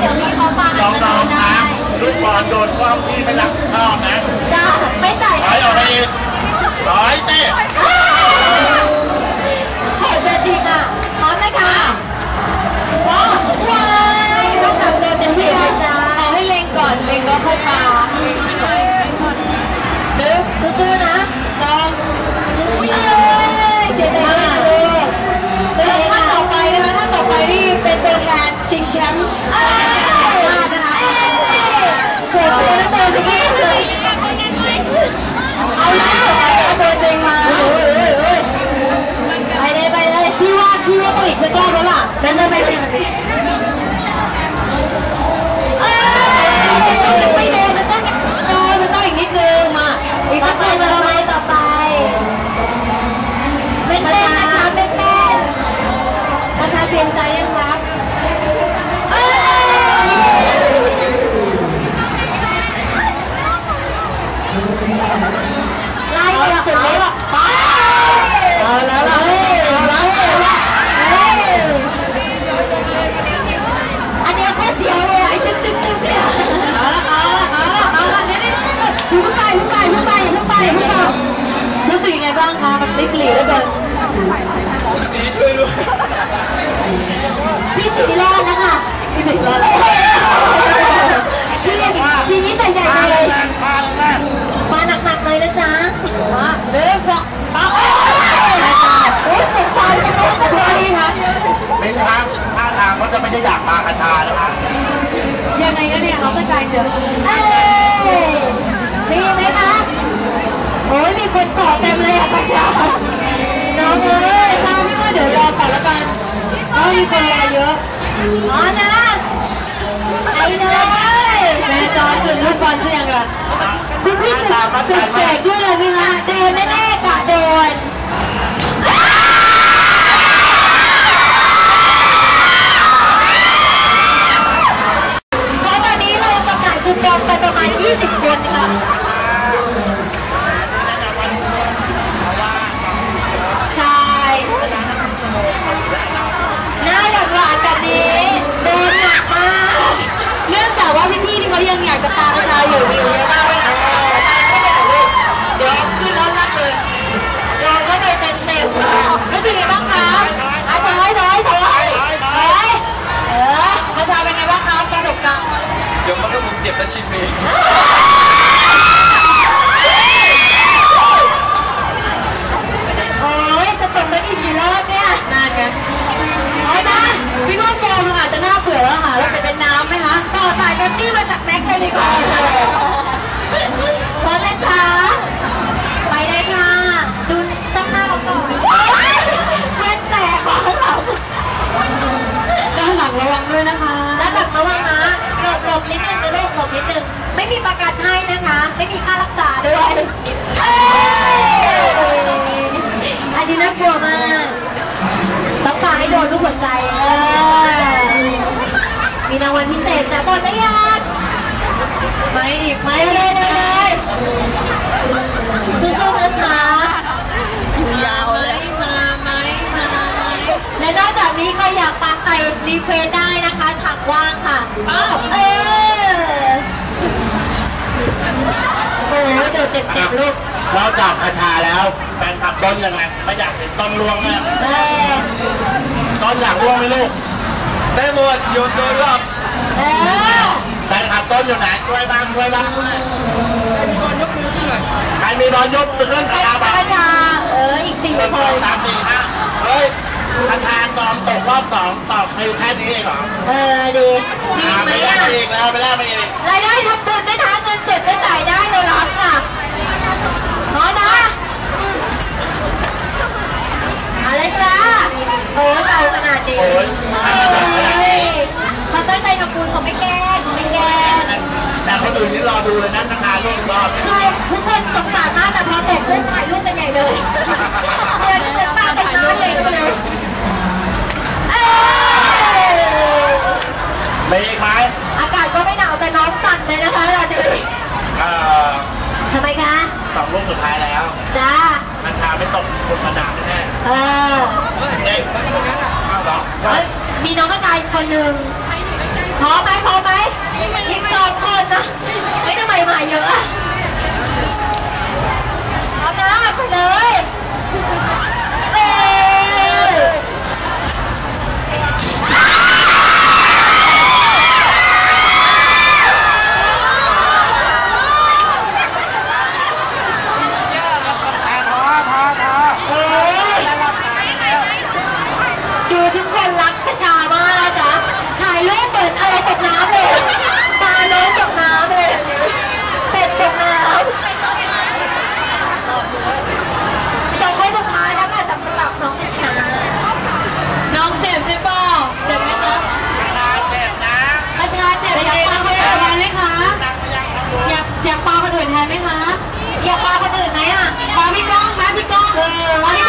เดี๋ยวพี่เขาฟังน้อาจจะองโดนๆคได้รับลูกบอลโดนกล้องพี่ไม่รับผิดชอบนะจ้าไม่จ่ายถอยออกไปอีกถอยสิเห็นตัวจริงอะพร้อมไหมคะว้าวว้ายต้องทำตัวเต็มที่เลยจ้าเอาให้เล็งก่อนเล็งแล้วค่อยปาหนึ่งสู้ๆนะสอง ชิงแชมป์เอ้ยนะคะเกิดตัวนั้นตัวนี้เลยเอาแล้วเอาตัวจริงมาไปเลยไปเลยพี่ว่าพี่ว่าต้องอีกสักรอบแล้วล่ะนั่นจะไปเป็น คะมันพลิกหลีแล้วเกินดีช่วยด้วยพี่สีรอดแล้วค่ะพี่สีรอดแล้ว เพราะมีคากจะพาปชาอยู่มีอยู่เยอะมากเลยนะใช่ไม่เป็นไรลูกเดี๋ยวขึ้นรถรับเลยโดนก็ไปเต็มเต็มรู้สึกไงบ้างคะอะถอยถอยถอยถอยเออประชาเป็นไงบ้างคะประสบการณ์เดี๋ยวมันก็มึงเจ็บและชิมเอง ต่อสายเบปซี่มาจากแม็กเลยดีกว่าพร้อมไหมคะไปได้ค่ะ ดูต้องหน้าเราก่อนแว่นแตกขอหลังด้านหลังระวังด้วยนะคะด้านหลังระวังนะหลบหลบนิดนึงนะลูกหลบนิดนึง ไม่มีประกันให้นะคะ ไม่มีค่ารักษาด้วยเอ้ย อันนี้น่ากลัวมาก ต้องฟังให้โดนทุกหัวใจเออมีรางวัลพิ เศษจากบทนยังไม่อีกไม่เลยเลยเลยสู้ๆนะคะยาวเลยมาไหมมาไหมและนอกจากนี้ใครอยากฟังใครรีเควสได้นะคะถังว่างค่ะเออโอ้ยเดินเต็มๆลูกนอกจากกระชาแล้วแฟนคลับต้นยังไงไม่อยากเห็นต้นล่วงไงเออต้นอยากล่วงไหมลูกได้หมดโยนโดนรอบเออ แฟนคลับต้นอยู่ไหนช่วยบ้างช่วยบ้างใครมีบอลยกมือขึ้นใครกระชาปบ้างระชา เออ อีกสี่หนึ่งคสองนสามสี่ห้าเฮ้ยกระชาตอนตกรอบสองตอบคิวแค่นี้เองเหรอเออ ดีมีอ่าไหมไม่ได้อะไปอีกแล้วไม่ได้ไปอีกรายได้ทำบุญนะคะเงินเจ็บก็จ่ายได้เรารับค่ะพร้อมนะเอาเลยจ้าโอ้เบาขนาดนี้ โอ้ยโอ้ย เขาตั้งใจทำบุญเขาไม่แกล้งเขาไม่แกล้งแต่คนอื่นนี่รอดูเลยนะกระชาล่วงรอบใช่ทุกคนสงสารมากแต่พอตกเล่นถ่ายรูปกันใหญ่เลยเดินเดินตามถ่ายรูปเลยก็เลยเอ้ยมีอีกไหมอากาศก็ไม่หนาวแต่น้องสั่นเลยนะคะตอนนี้เอ่อทำไมคะสองลูกสุดท้ายแล้ว จ้ากระชาไม่ตกคนมานานแน่เออๆเฮ้ยอ้าวเหรอเอ้ยมีน้องกระชายอีกคนหนึ่ง พอไหมอีกสองคนนะไม่ทำไมมาเยอะเอานาไปเลย ไหมคะ อยากปาคนอื่นไหมอะปาพี่ก้องไหพี่ก้องเออ